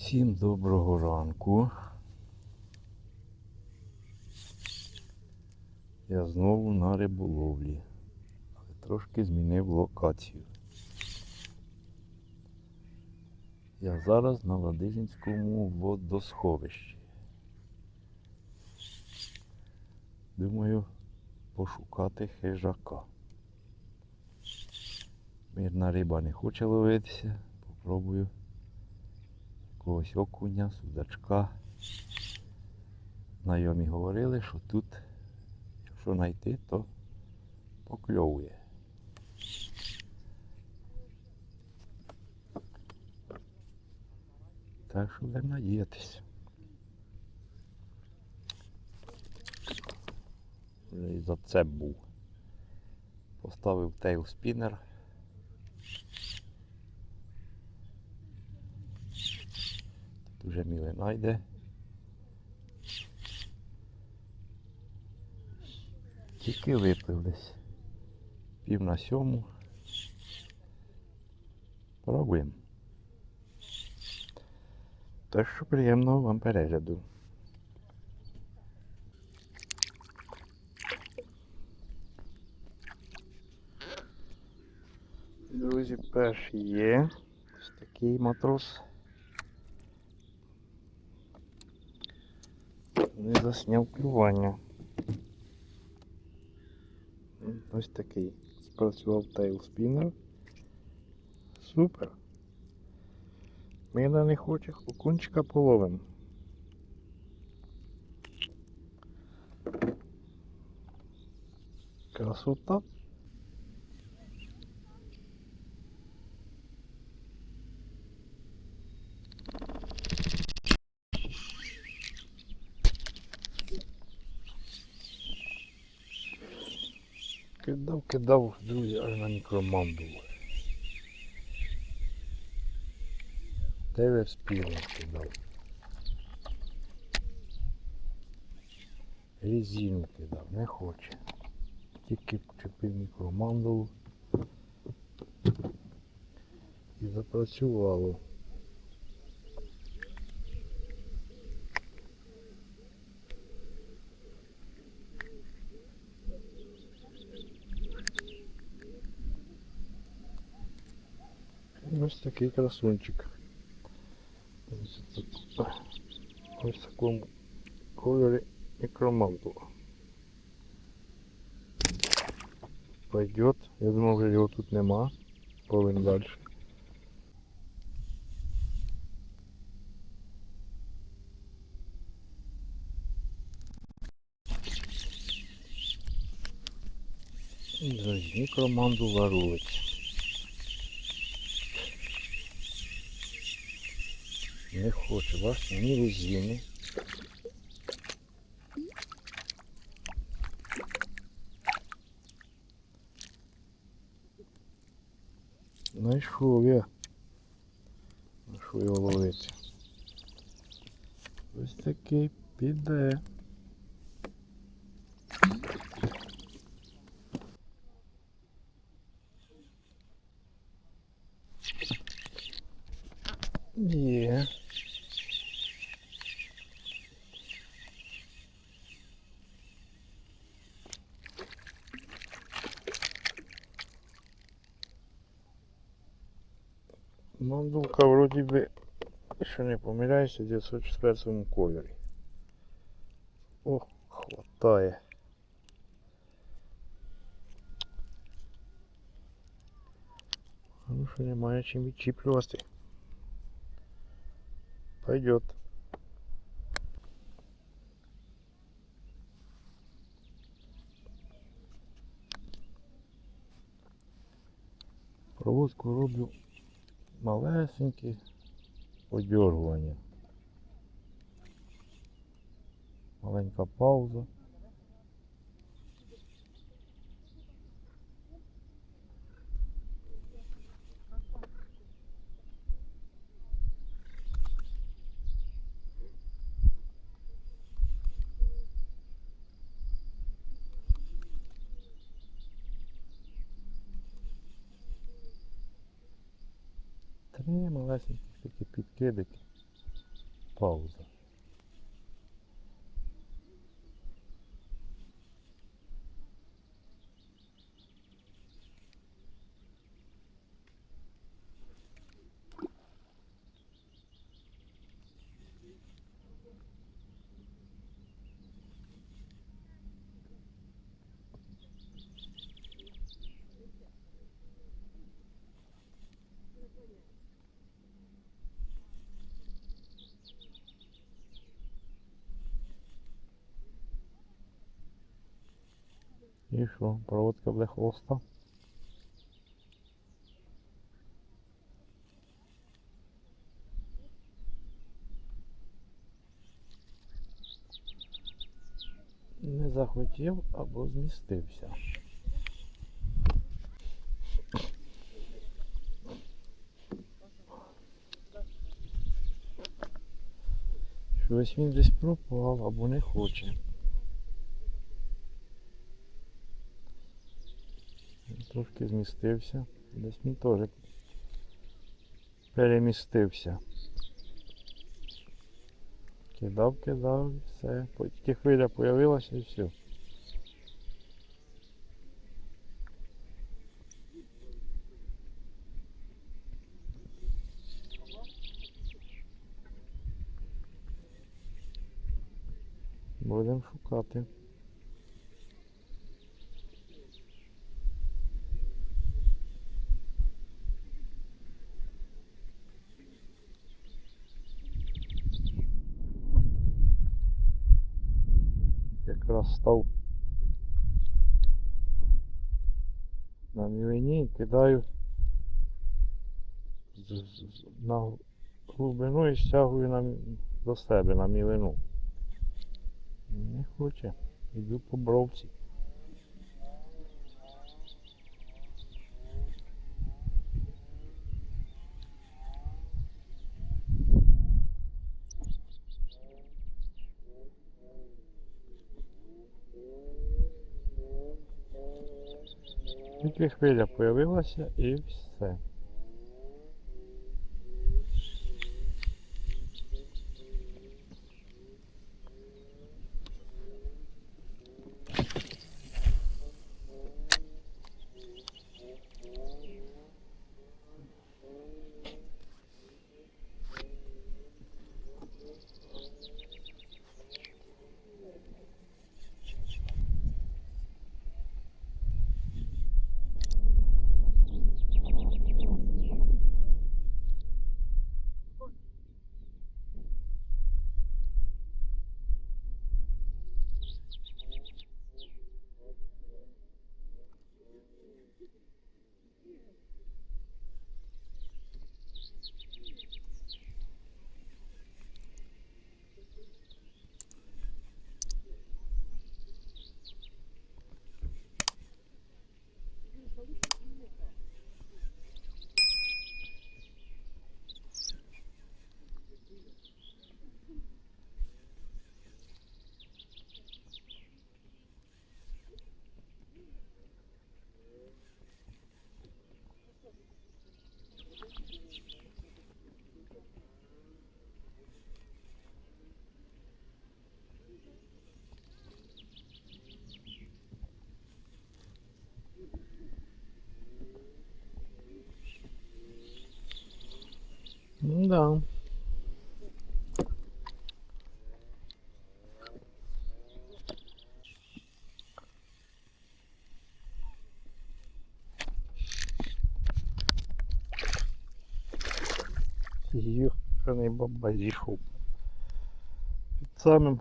Всім доброго ранку. Я знову на риболовлі, але трошки змінив локацію. Я зараз на Ладижинському водосховищі. Думаю пошукати хижака. Мирна риба не хоче ловитися, попробую якогось окуня, судачка. Знайомі говорили, що тут, якщо знайти, то покльовує. Так що будемо надіятися. Вже і за це був. Поставив тейл спінер. Тут вже мілина йде. Тільки виплив десь. Пів на сьому. Пробуємо. Так що приємного вам перегляду. Друзі, перший є. Ось такий матрос. Не засняв клювання. Ось такий. Спрацював тейл спінер. Супер. Мина них хоче, окунчика половим. Красота. Кидав, друзі, аж на мікроманду. Дев'ять спілок кидав. Резину кидав, не хоче. Тільки вчепив мікромандулу і запрацювало. Ось такий красунчик. Ось в такому кольорі мікромантула. Пойдет. Я думав, вже його тут нема. Повинен далі. Друзі, рулить. Не хочу, бачите, ні резини. Знайшов я. Знайшов його ловити. Ось такий піде. Мандулка вроді би, якщо не помиляюся, в 904 кольорі. Ох, хватає. Ну що немає чим відчіплювати. Пойдет. Проводку роблю малесенькі подергування. Маленька пауза. yedik. Pause. І що, проводка буде холоста? Не захотів або змістився. Щось він десь пропав або не хоче. Трошки змістився. Десь він теж перемістився. Кидав, кидав, все. Тільки хвиля появилася і все. Будемо шукати. Став на мілині кидаю на глибину і стягую на, до себе на мілину. Не хоче. Йду по бровці. Тільки хвиля появилася і все. Йоханий баба зійшов. Під самим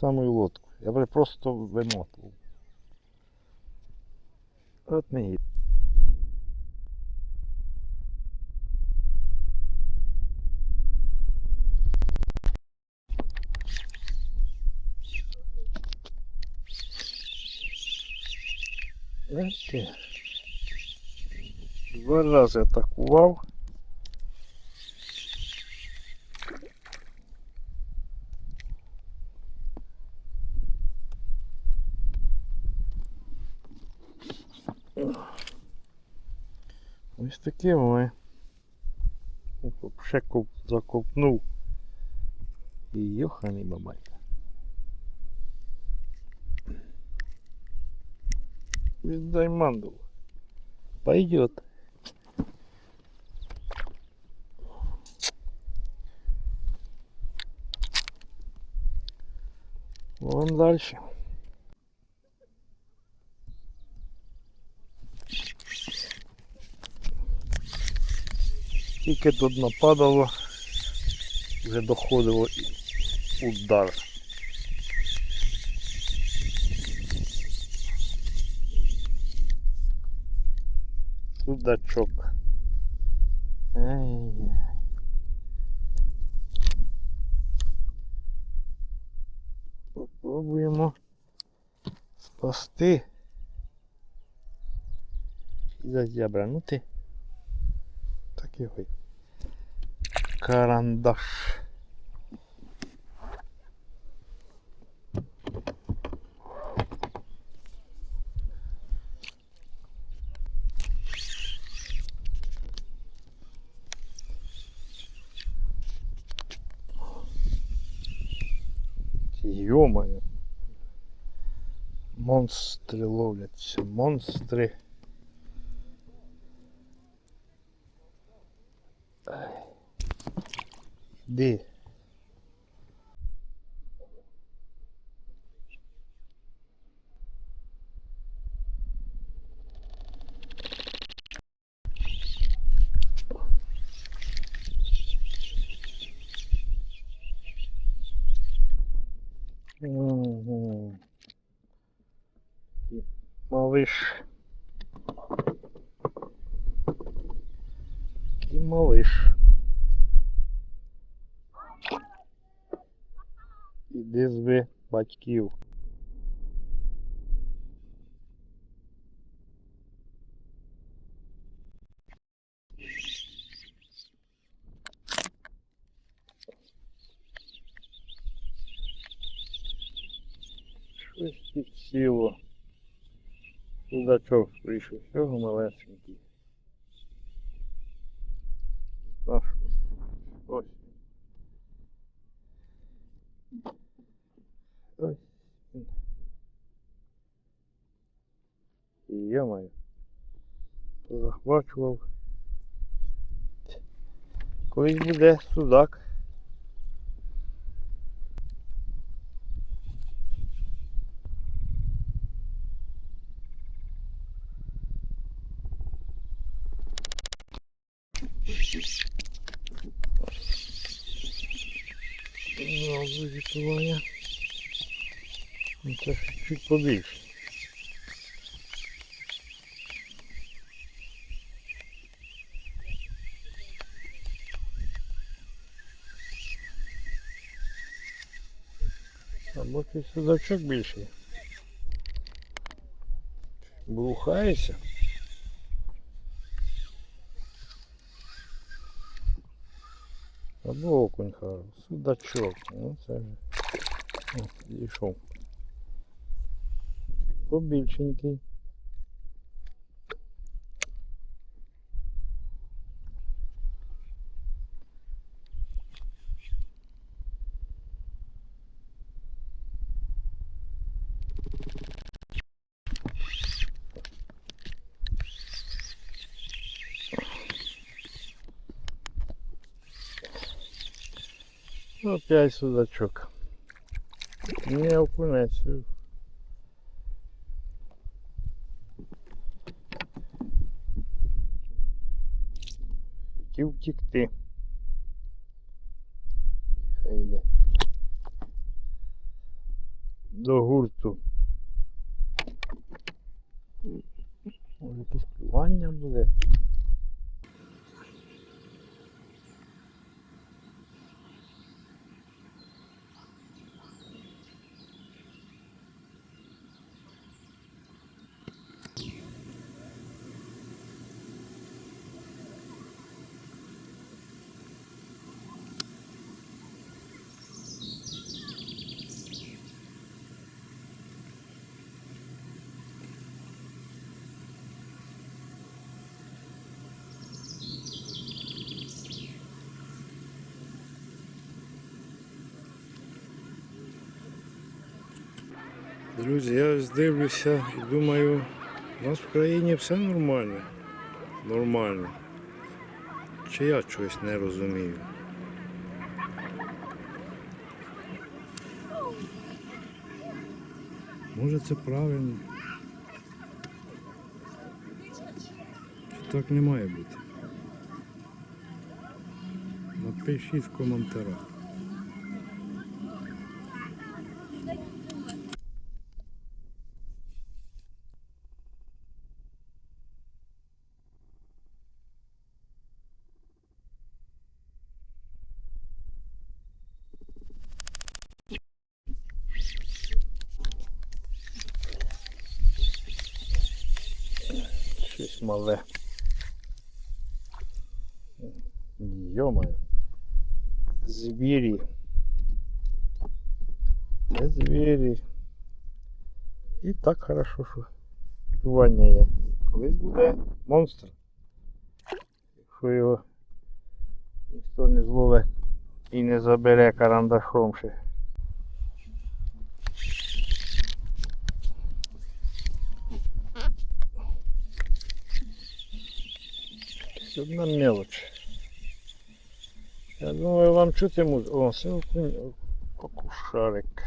самою лодкою. Я би просто вимотував. От не їде. Знаєте, Два рази атакував. Ось таким ми. Ще коп- закопнув Йоханий бабай. Віддай мандулу. Пойдет. Вон дальше. Тільки тут нападало, вже доходило удар. Судачок. Ай-яй-яй. Попробуємо спасти і зазябранути. такий ой. Карандаш. Ё-моё! Монстры ловлятся, монстры. Іди. Мгм. І Малыш. І малыш. Іди зви батьків. Щось підсіло. Судачок прийшов, всього малесенький. А що? Ось. Ось. він. Йо-моє. Захвачував. Колись буде судак. Зразу вікування. Ну, Це чуть побільше. Ти судачок більший. Блухається. Або окунь хороший. Судачок. Ну це ж. О, Дійшов. Побільшенький. Опять судачок. Не окунець. Хотів втікти. Хай йде. До гурту. Може якесь клювання буде. Друзі, я ось дивлюся і думаю, у нас в країні все нормально. Нормально. Чи я чогось не розумію? Може це правильно? Чи так не має бути? Напишіть в коментарях. Щось мале. Йомаю. Звірі. Це звірі. І так хорошо, що клювання є. Колись буде монстр. Якщо його ніхто не зловить і не забере карандашом ще. Це одна мелоч. Я думаю, вам чути музику. О, це окунь, окушарик.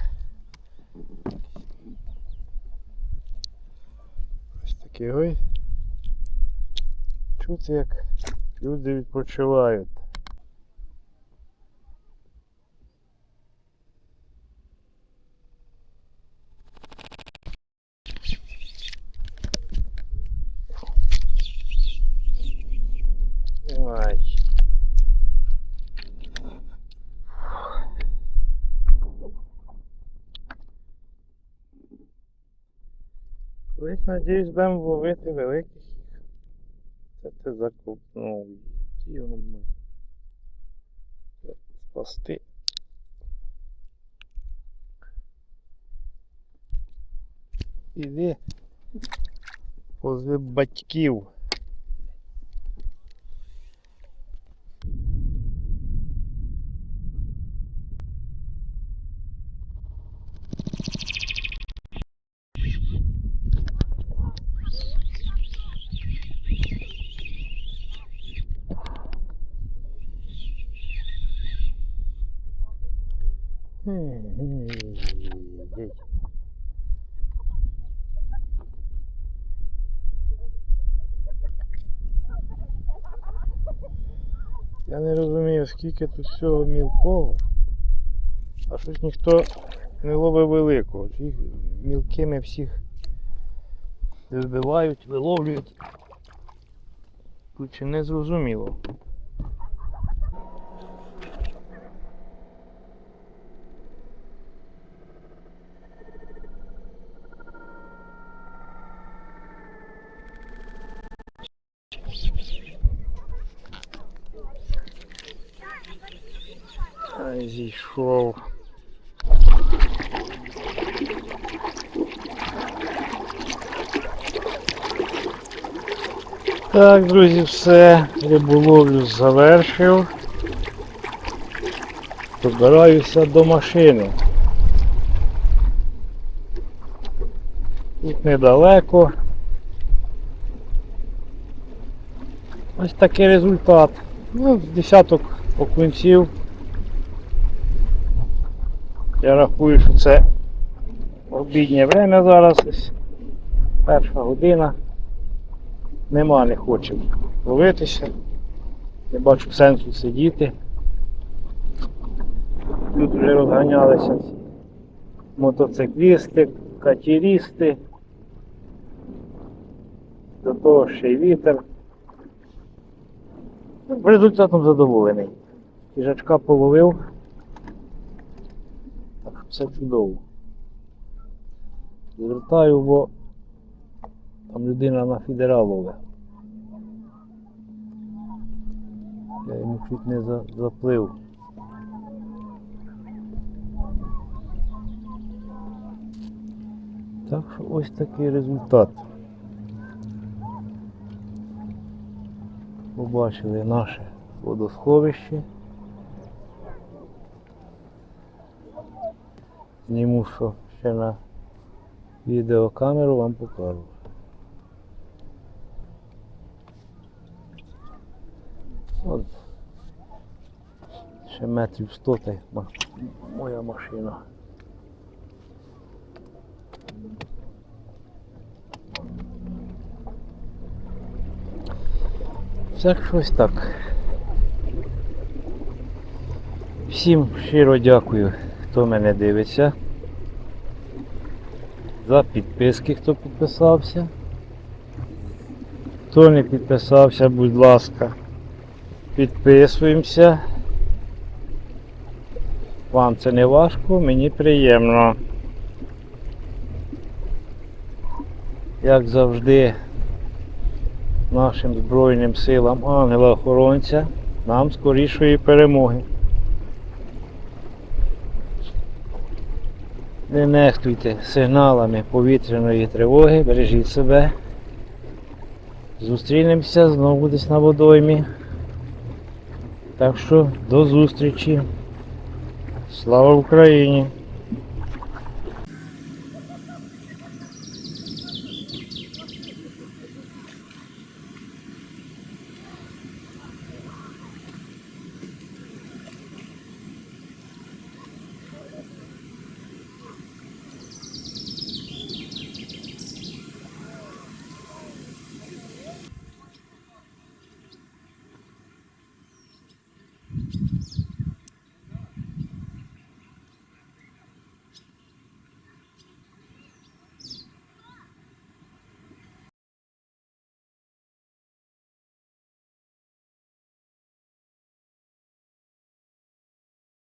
Ось такий ой. Чути, як люди відпочивають. Колись, надіюсь, будемо ловити великих їх. Це ти закупнув. Ті воно ми. Спасти. Іди. Позви батьків. Ей. Я не розумію, скільки тут всього мілкого, а щось ніхто не ловить великого. Їх мілкими всіх вибивають, виловлюють. Тут ще не зрозуміло. Зійшов. Так, друзі, все. Риболовлю завершив. Добираюся до машини. Тут недалеко. Ось такий результат. Ну, десяток окунців. Я рахую, що це обіднє время зараз. Перша година. Нема не хоче ловитися. Не бачу сенсу сидіти. Тут вже розганялися мотоциклісти, катерісти. До того ще й вітер. Результатом задоволений. Їжачка половив. Все чудово. Звертаю, бо там людина на фідерал ловить. Я йому чуть не за- заплив. Так що ось такий результат. Побачили наше водосховище. Зніму, що ще на Відеокамеру вам покажу. От. Ще метрів 100 та моя машина. Так щось так. Всім щиро дякую, хто мене дивиться. За підписки, хто підписався. Хто не підписався, будь ласка, підписуємося. Вам це не важко, мені приємно. Як завжди, нашим Збройним силам ангела-охоронця, нам скорішої перемоги. Не нехтуйте сигналами повітряної тривоги, бережіть себе. Зустрінемося знову десь на водоймі. Так що до зустрічі. Слава Україні!